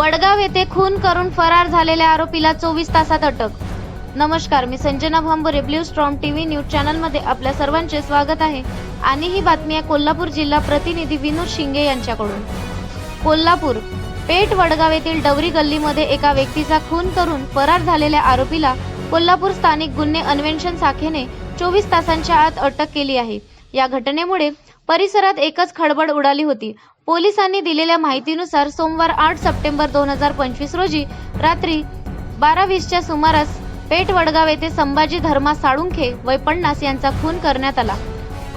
वडगाव येथे खून करून फरार झालेल्या आरोपीला चोवीस तासात अटक. नमस्कार मी Sanjana Bhambare blue storm TV news चॅनलमध्ये आपल्या सर्वांचे स्वागत आहे. आणि ही बातमी आहे कोल्हापूर जिल्हा प्रतिनिधी विनोद शिंगे यांच्याकडून. कोल्हापूर पेठ वडगाव येथील डवरी गल्लीमध्ये एका व्यक्तीचा खून करून फरार झालेल्या आरोपीला कोल्हापूर स्थानिक गुन्हे अन्वेषण शाखेने चोवीस तासांच्या आत अटक केली आहे. या घटनेमुळे परिसरात एकच खळबळ उडाली होती. पोलिसांनी दिलेल्या माहितीनुसार सोमवार आठ सप्टेंबर दोन हजार पंचवीस रोजी रात्री बारा वीसच्या सुमारास पेठ वडगाव येथे संभाजी धर्मा साळुंखे वय पन्नास यांचा खून करण्यात आला.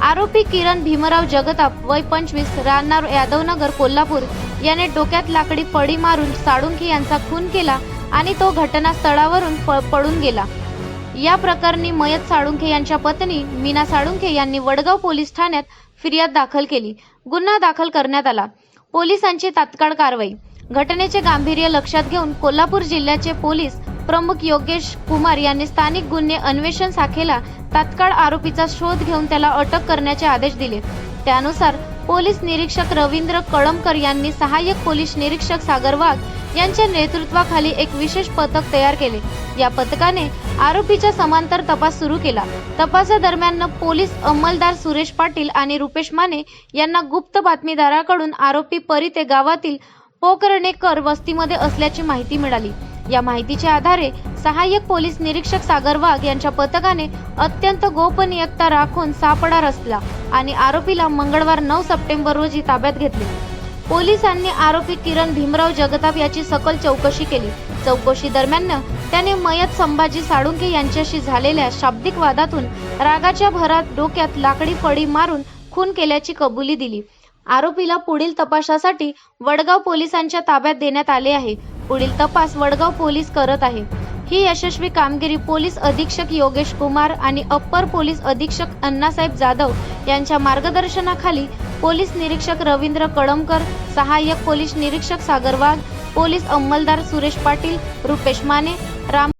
आरोपी किरण भीमराव जगताप वय पंचवीस राहणार यादवनगर कोल्हापूर याने डोक्यात लाकडी फडी मारून साळुंखे यांचा खून केला आणि तो घटनास्थळावरून प- पळून गेला. या प्रकरणी मयत साळुंखे यांच्या पत्नी मीना साळुंखे यांनी वडगाव पोलीस ठाण्यात फिर्याद दाखल केली. गुन्हा दाखल करण्यात आला. पोलिसांची तात्काळ कारवाई. घटनेचे गांभीर्य लक्षात घेऊन कोल्हापूर जिल्ह्याचे पोलीस प्रमुख योगेश कुमार यांनी स्थानिक गुन्हे अन्वेषण शाखेला तात्काळ आरोपीचा शोध घेऊन त्याला अटक करण्याचे आदेश दिले. त्यानुसार पोलीस निरीक्षक रवींद्र कळमकर यांनी सहाय्यक पोलीस निरीक्षक सागर वाघ यांच्या नेतृत्वाखाली एक विशेष पथक तयार केले. या पथकाने आरोपीचा समांतर तपास सुरू केला. तपासादरम्यान पोलीस अंमलदार सुरेश पाटील आणि रुपेश माने यांना गुप्त बातमीदाराकडून आरोपी परिते गावातील पोकरणेकर वस्तीमध्ये असल्याची माहिती मिळाली. या माहितीच्या आधारे सहाय्यक पोलीस निरीक्षक सागर वाघ यांच्या पथकाने अत्यंत गोपनीयता राखून सापळा रचला आणि आरोपीला मंगळवार नऊ सप्टेंबर रोजी ताब्यात घेतले. पोलिसांनी आरोपी किरण भीमराव जगताप याची सकल चौकशी केली. चौकशी दरम्यान त्याने मयत संभाजी साळुंके यांच्याशी झालेल्या शाब्दिक वादातून रागाच्या भरात डोक्यात लाकडी फडी मारून खून केल्याची कबुली दिली. आरोपीला पुढील तपासासाठी वडगाव पोलिसांच्या ताब्यात देण्यात आले आहे. पुढील तपास वडगाव पोलीस करत आहे. ही यशस्वी कामगिरी पोलीस अधीक्षक योगेश कुमार आणि अप्पर पोलीस अधीक्षक अण्णासाहेब जाधव यांच्या मार्गदर्शनाखाली पोलीस निरीक्षक रवींद्र कळमकर सहाय्यक पोलीस निरीक्षक सागर वाघ पोलीस अंमलदार सुरेश पाटील रुपेश माने राम